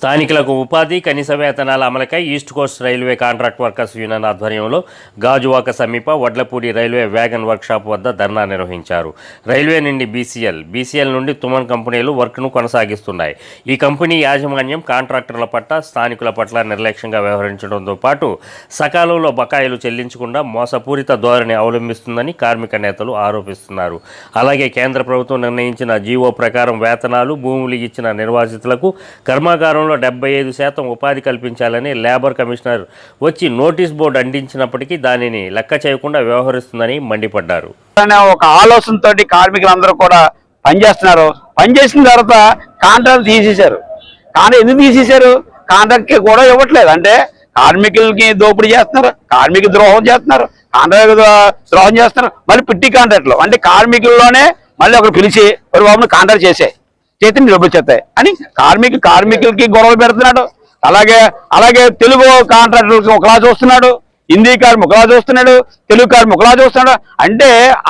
స్థానికులకు ఉపాధి కనీస వేతనాల అమలుకై East Coast Railway contract workers union ఆధ్వర్యంలో గాజువాక సమీప వడ్లపూడి రైల్వే వ్యాగన్ వర్క్షాప్ వద్ద ధర్నా నిర్వహించారు. రైల్వే నుండి బీసీఎల్ బీసీఎల్ నుండి తుమన్ కంపెనీలు వర్క్ను కొనసాగిస్తున్నాయి. ఈ కంపెనీ యాజమాన్యం కాంట్రాక్టర్ల పట్ల స్థానికుల పట్ల నిర్లక్ష్యంగా వ్యవహరించడంతో పాటు సకాలంలో బకాయిలు చెల్లించకుండా మోసపూరిత ధోరణి అవలంబిస్తుందని కార్మిక నేతలు ఆరోపిస్తున్నారు. అలాగే కేంద్ర ప్రభుత్వం నిర్ణయించిన జీవో ప్రకారం వేతనాలు భూములు ఇచ్చిన నిర్వాసితులకు కర్మాగారం రాష్ట్రంలో డెబ్బై ఐదు శాతం ఉపాధి కల్పించాలని లేబర్ కమిషనర్ వచ్చి నోటీస్ బోర్డు అందించినప్పటికీ దానిని లెక్క చేయకుండా వ్యవహరిస్తుందని మండిపడ్డారు. ఒక ఆలోచనతోటి కార్మికులందరూ కూడా పనిచేస్తున్నారు. పనిచేసిన తర్వాత కాంట్రాక్ట్ తీసేశారు. కానీ ఎందుకు తీసేశారు? కాంట్రాక్ట్కి కూడా ఇవ్వట్లేదు. అంటే కార్మికులకి దోపిడీ చేస్తున్నారు. కార్మిక ద్రోహం చేస్తున్నారు. కాంట్రాక్ట్ ద్రోహం చేస్తున్నారు. మళ్ళీ పిట్టి కాంట్రాక్ట్లు. అంటే కార్మికుల్లోనే మళ్ళీ ఒకరు పిలిచి ఒక బాబును కాంట్రాక్ట్ చేసే చేతిని డబ్బులు అని కార్మిక కార్మికులకి గొడవలు పెడుతున్నాడు. అలాగే అలాగే తెలుగు కాంట్రాక్టర్లకి ఒకలా చూస్తున్నాడు. హిందీ కార్ ఒకలా చూస్తున్నాడు. తెలుగు కార్మి ఒకలా చూస్తున్నాడు. అంటే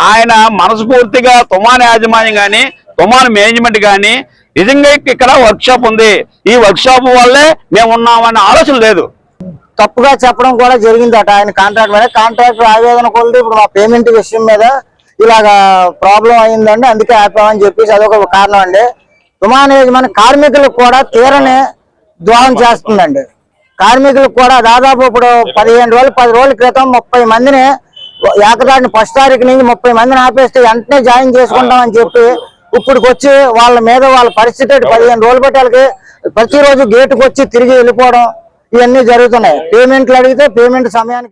ఆయన మనస్ఫూర్తిగా తుమాన్ యాజమాన్యం కానీ తుమాన్ మేనేజ్మెంట్ కానీ నిజంగా ఇక్కడ వర్క్ షాప్ ఉంది. ఈ వర్క్షాప్ వల్లే మేము ఉన్నామనే ఆలోచన లేదు. తప్పుగా చెప్పడం కూడా జరిగిందట. ఆయన కాంట్రాక్ట్ మీద కాంట్రాక్ట్ ఆవేదన కొలది. ఇప్పుడు మా పేమెంట్ విషయం మీద ఇలాగా ప్రాబ్లం అయిందండి. అందుకే ఆపామని చెప్పేసి అదొక కారణం అండి. తుమాన్ యజమాని కార్మికులకు కూడా తీరని ద్రోహం చేస్తుందండి. కార్మికులకు కూడా దాదాపు ఇప్పుడు పదిహేను రోజులు పది రోజుల క్రితం ముప్పై మందిని ఏకదాటిని ఫస్ట్ తారీఖు నుంచి ముప్పై మందిని ఆపేస్తే వెంటనే జాయిన్ చేసుకుంటామని చెప్పి ఇప్పటికి వచ్చి వాళ్ళ మీద వాళ్ళ పరిస్థితి పదిహేను రోజులు బట్టి వాళ్ళకి ప్రతిరోజు గేటుకు వచ్చి తిరిగి వెళ్ళిపోవడం ఇవన్నీ జరుగుతున్నాయి. పేమెంట్లు అడిగితే పేమెంట్ సమయానికి